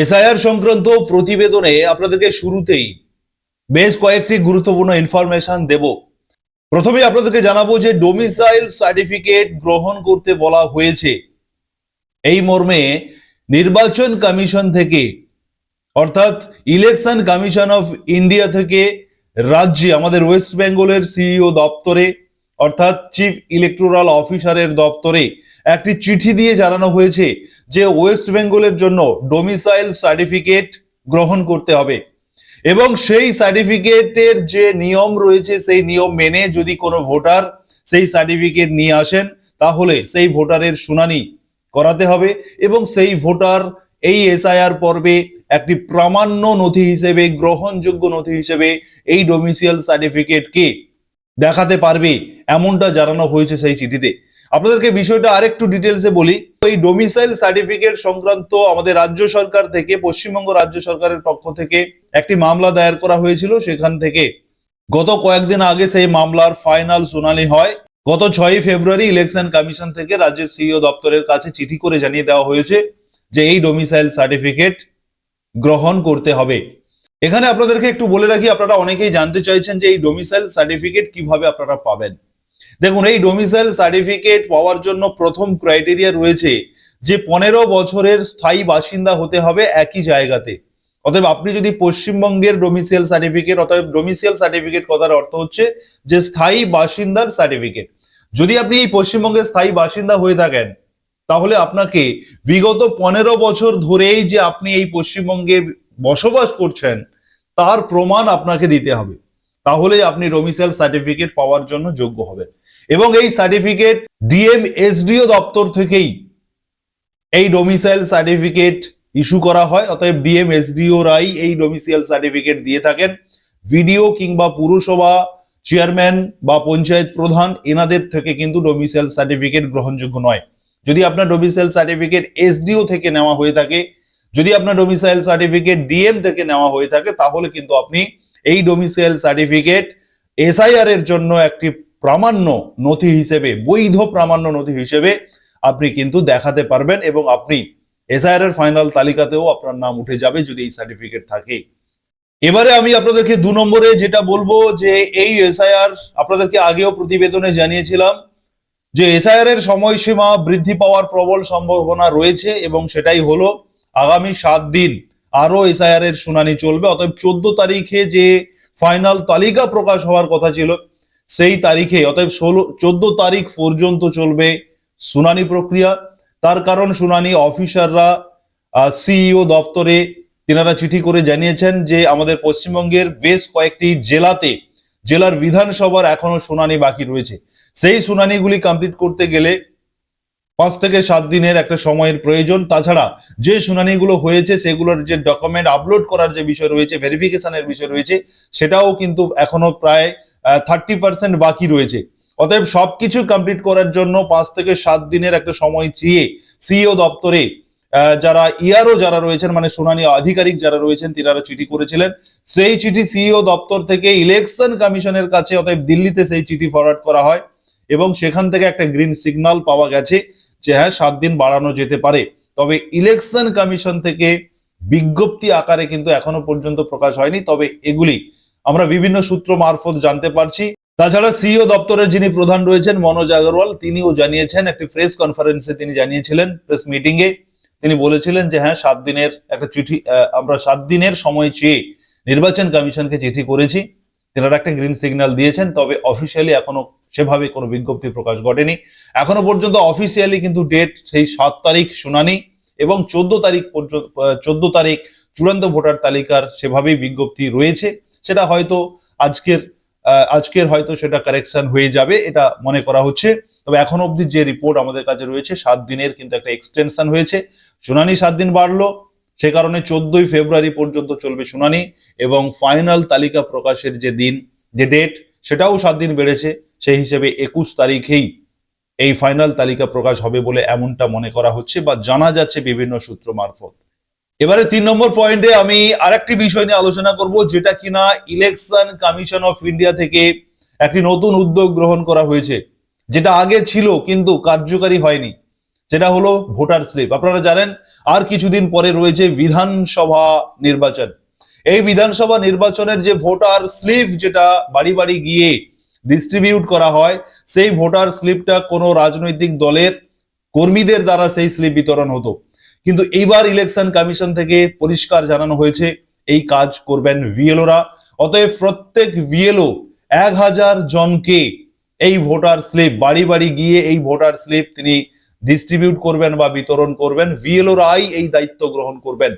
SIR সংক্রান্ত প্রতিবেদনে আপনাদেরকে শুরুতেই বেশ কয়েকটি গুরুত্বপূর্ণ ইনফরমেশন দেব। প্রথমে আপনাদেরকে জানাব যে ডোমিসাইল সার্টিফিকেট গ্রহণ করতে বলা হয়েছে। এই মর্মে নির্বাচন কমিশন থেকে, অর্থাৎ ইলেকশন কমিশন অফ ইন্ডিয়া থেকে রাজ্যে, আমাদের ওয়েস্ট বেঙ্গলের সিইও দপ্তরে, অর্থাৎ চিফ ইলেকটোরাল অফিসারের দপ্তরে একটি চিঠি দিয়ে জানানো হয়েছে যে ওয়েস্ট বেঙ্গলের জন্য ডোমিসাইল সার্টিফিকেট গ্রহণ করতে হবে। এবং সেই সার্টিফিকেটের যে নিয়ম রয়েছে, সেই নিয়ম মেনে যদি কোনো ভোটার সেই সার্টিফিকেট নিয়ে আসেন, তাহলে সেই ভোটারের শুনানি করাতে হবে এবং সেই ভোটার এই এসআইআর পর্বে একটি প্রামাণ্য নথি হিসেবে, গ্রহণযোগ্য নথি হিসেবে এই ডোমিসিয়াল সার্টিফিকেটকে দেখাতে পারবে, এমনটা জানানো হয়েছে সেই চিঠিতে। আপনাদেরকে বিষয়টা আরেকটু ডিটেলসে বলি। এই ডোমিসাইল সার্টিফিকেট সংক্রান্ত আমাদের রাজ্য সরকার থেকে, পশ্চিমবঙ্গ রাজ্য সরকারের পক্ষ থেকে একটি মামলা দায়ের করা হয়েছিল। সেখান থেকে গত কয়েকদিন আগে সেই মামলার ফাইনাল শুনানি হয়। গত ছয়ই ফেব্রুয়ারি ইলেকশন কমিশন থেকে রাজ্যের সিইও দপ্তরের কাছে চিঠি করে জানিয়ে দেওয়া হয়েছে যে এই ডোমিসাইল সার্টিফিকেট গ্রহণ করতে হবে। এখানে আপনাদেরকে একটু বলে রাখি, আপনারা অনেকেই জানতে চাইছেন যে এই ডোমিসাইল সার্টিফিকেট কীভাবে আপনারা পাবেন। দেখুন, এই ডোমিসাইল সার্টিফিকেট পাওয়ার জন্য প্রথম ক্রাইটেরিয়া রয়েছে যে পনেরো বছরের স্থায়ী বাসিন্দা হতে হবে একই জায়গাতে। অতএব আপনি যদি পশ্চিমবঙ্গের ডোমিসিয়াল সার্টিফিকেট অতএব ডোমিসিয়াল সার্টিফিকেট কথার অর্থ হচ্ছে যে স্থায়ী বাসিন্দার সার্টিফিকেট যদি আপনি এই পশ্চিমবঙ্গের স্থায়ী বাসিন্দা হয়ে থাকেন, তাহলে আপনাকে বিগত পনেরো বছর ধরেই যে আপনি এই পশ্চিমবঙ্গে বসবাস করছেন, তার প্রমাণ আপনাকে দিতে হবে। তাহলেই আপনি ডোমিসাইল সার্টিফিকেট পাওয়ার জন্য যোগ্য হবেন। এবং এই সার্টিফিকেট ডিএম এসডিও দপ্তর থেকেই এই ডোমিসাইল সার্টিফিকেট ইস্যু করা হয়, অতএব ডিএম এসডিও রাই এই ডোমিসাইল সার্টিফিকেট দিয়ে থাকেন। ভিডিও কিংবা পুরসভা চেয়ারম্যান বা পঞ্চায়েত প্রধান এনাদের থেকে কিন্তু ডোমিসাইল সার্টিফিকেট গ্রহণযোগ্য নয়। যদি আপনার ডোমিসাইল সার্টিফিকেট এসডিও থেকে নেওয়া হয়ে থাকে, যদি আপনার ডোমিসাইল সার্টিফিকেট ডিএম থেকে নেওয়া হয়ে থাকে, তাহলে কিন্তু আপনি এই ডোমিসাইল সার্টিফিকেট এসআইআর এর জন্য একটি প্রামাণ্য নথি হিসেবে, বৈধ প্রামাণ্য নথি হিসেবে আপনি কিন্তু দেখাতে পারবেন এবং আপনি এসআইআর এর ফাইনাল তালিকাতেও আপনার নাম উঠে যাবে যদি এই সার্টিফিকেট থাকে। এবারে আমি আপনাদেরকে দু নম্বরে যেটা বলব যে এই এসআইআর আপনাদেরকে আগেও প্রতিবেদনে জানিয়েছিলাম যে এসআইআর এর সময়সীমা বৃদ্ধি পাওয়ার প্রবল সম্ভাবনা রয়েছে এবং সেটাই হলো আগামী সাত দিন। আরও এসআইআর এর শুনানি চলবে। অতএব চোদ্দ তারিখে যে ফাইনাল তালিকা প্রকাশ হওয়ার কথা ছিল, সেই তারিখে, অতএব ষোলো, চোদ্দ তারিখ পর্যন্ত চলবে শুনানি প্রক্রিয়া। তার কারণ শুনানি অফিসাররা সিইও দপ্তরে তিনারা চিঠি করে জানিয়েছেন যে আমাদের পশ্চিমবঙ্গের বেশ কয়েকটি জেলাতে, জেলার বিধানসভার এখনও শুনানি বাকি রয়েছে। সেই শুনানিগুলি কমপ্লিট করতে গেলে পাঁচ থেকে সাত দিনের একটা সময়ের প্রয়োজন। তাছাড়া যে শুনানিগুলো হয়েছে সেগুলোর যে ডকুমেন্ট আপলোড করার যে বিষয় রয়েছে ভেরিফিকেশনের বিষয় রয়েছে সেটাও কিন্তু এখনও প্রায় থার্টি পার্সেন্ট বাকি রয়েছে। অতএব সবকিছু কমপ্লিট করার জন্য পাঁচ থেকে সাত দিনের একটা সময় চেয়ে সিইও দপ্তরে আহ, যারা ইয়ারও যারা রয়েছেন মানে শুনানি আধিকারিক যারা রয়েছেন তিনারা চিঠি করেছিলেন। সেই চিঠি সিইও দপ্তর থেকে ইলেকশন কমিশনের কাছে অতএব দিল্লিতে সেই চিঠি ফরওয়ার্ড করা হয় এবং সেখান থেকে একটা গ্রিন সিগন্যাল পাওয়া গেছে। যে হ্যাঁ সাত দিন বাড়ানো যেতে পারে। তবে ইলেকশন কমিশন থেকে বিজ্ঞপ্তি আকারে কিন্তু এখনও পর্যন্ত প্রকাশ হয়নি। তবে এগুলি আমরা বিভিন্ন সূত্র মারফত জানতে পারছি। তাছাড়া সিইও দপ্তরের যিনি প্রধান রয়েছেন, মনোজ আগরওয়াল, তিনিও জানিয়েছেন, একটি প্রেস কনফারেন্সে তিনি জানিয়েছিলেন প্রেস মিটিং এ তিনি বলেছিলেন যে হ্যাঁ সাত দিনের একটা চিঠি আমরা সাত দিনের সময় চেয়ে নির্বাচন কমিশনকে চিঠি করেছি। তেনারা একটা গ্রিন সিগন্যাল দিয়েছেন, তবে অফিসিয়ালি এখনও সেভাবে কোনো বিজ্ঞপ্তি প্রকাশ ঘটেনি। এখনও পর্যন্ত অফিসিয়ালি কিন্তু ডেট সেই সাত তারিখ শুনানি এবং চোদ্দ তারিখ পর্যন্ত চোদ্দ তারিখ চূড়ান্ত ভোটার তালিকার সেভাবেই বিজ্ঞপ্তি রয়েছে। সেটা হয়তো আজকের আজকের হয়তো সেটা কারেকশন হয়ে যাবে, এটা মনে করা হচ্ছে। তবে এখন অবধি যে রিপোর্ট আমাদের কাছে রয়েছে, সাত দিনের কিন্তু একটা এক্সটেনশন হয়েছে। শুনানি সাত দিন বাড়লো সে কারণে চোদ্দই ফেব্রুয়ারি পর্যন্ত চলবে শুনানি এবং ফাইনাল তালিকা প্রকাশের যে দিন, যে ডেট, সেটাও সাত দিন বেড়েছে। সেই হিসেবে একুশ তারিখেই এই ফাইনাল তালিকা প্রকাশ হবে বলে এমনটা মনে করা হচ্ছে বা জানা যাচ্ছে বিভিন্ন সূত্র মারফত। এবারে তিন নম্বর পয়েন্টে আমি আরেকটি বিষয় নিয়ে আলোচনা করব, যেটা কিনা ইলেকশন কমিশন অফ ইন্ডিয়া থেকে একটি নতুন উদ্যোগ গ্রহণ করা হয়েছে, যেটা আগে ছিল কিন্তু কার্যকারী হয়নি। যেটা হলো ভোটার স্লিপ। আপনারা জানেন, আর কিছুদিন পরে রয়েছে বিধানসভা নির্বাচন। এই বিধানসভা নির্বাচনের যে ভোটার স্লিপ যেটা বাড়ি বাড়ি গিয়ে ডিস্ট্রিবিউট করা হয়, সেই ভোটার স্লিপটা কোনো রাজনৈতিক দলের কর্মীদের দ্বারা সেই স্লিপ বিতরণ হতো। কিন্তু এইবার ইলেকশন কমিশন থেকে পরিষ্কার জানানো হয়েছে, এই কাজ করবেন ভিএলওরা অতএব প্রত্যেক ভিএলও এক হাজার জনকে এই ভোটার স্লিপ, বাড়ি বাড়ি গিয়ে এই ভোটার স্লিপ তিনি ডিস্ট্রিবিউট করবেন বা বিতরণ করবেন ভিএলওরাই এই দায়িত্ব গ্রহণ করবেন।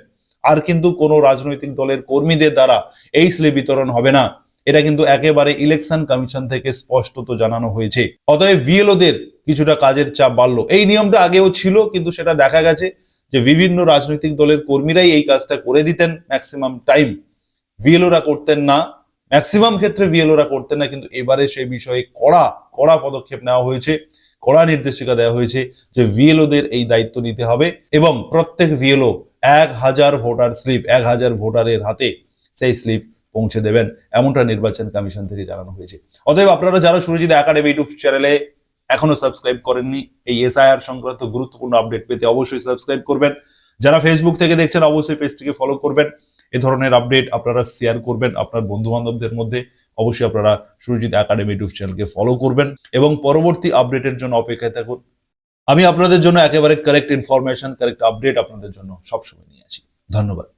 আর কিন্তু কোনো রাজনৈতিক দলের কর্মীদের দ্বারা এই স্লিপ বিতরণ হবে না। এটা কিন্তু একেবারে ইলেকশন কমিশন থেকে স্পষ্টত জানানো হয়েছে। অতএব ভিএলওদের কিছুটা কাজের চাপ বাড়লো। এই নিয়মটা আগেও ছিল, কিন্তু সেটা দেখা গেছে যে বিভিন্ন রাজনৈতিক দলের কর্মীরাই এই কাজটা করে দিতেন ম্যাক্সিমাম টাইম ভিএলওরা করতেন না। ম্যাক্সিমাম ক্ষেত্রে ভিএলওরা করতেন না, কিন্তু এবারে সেই বিষয়ে কড়া কড়া পদক্ষেপ নেওয়া হয়েছে। কড়া নির্দেশিকা দেওয়া হয়েছে যে ভিএলওদের এই দায়িত্ব নিতে হবে এবং প্রত্যেক ভিএলও এক হাজার ভোটার স্লিপ, এক হাজার ভোটারের হাতে সেই স্লিপ পৌঁছে দেবেন। এমনটা নির্বাচন কমিশন থেকে জানানো হয়েছে। অতএব আপনারা যারা সুরজিৎ একাডেমি ইউটিউব চ্যানেলে এখনও সাবস্ক্রাইব করেননি, এই এসআইআর সংক্রান্ত গুরুত্বপূর্ণ আপডেট পেতে অবশ্যই সাবস্ক্রাইব করবেন। যারা ফেসবুক থেকে দেখছেন, অবশ্যই পেজটিকে ফলো করবেন। এ ধরনের আপডেট আপনারা শেয়ার করবেন আপনার বন্ধু বান্ধবদের মধ্যে। অবশ্যই আপনারা সুরজিৎ একাডেমি ইউটিউব চ্যানেলকে ফলো করবেন এবং পরবর্তী আপডেটের জন্য অপেক্ষায় থাকুন। আমি আপনাদের জন্য একেবারে কারেক্ট ইনফরমেশন কারেক্ট আপডেট আপনাদের জন্য সবসময় নিয়ে আসি। ধন্যবাদ।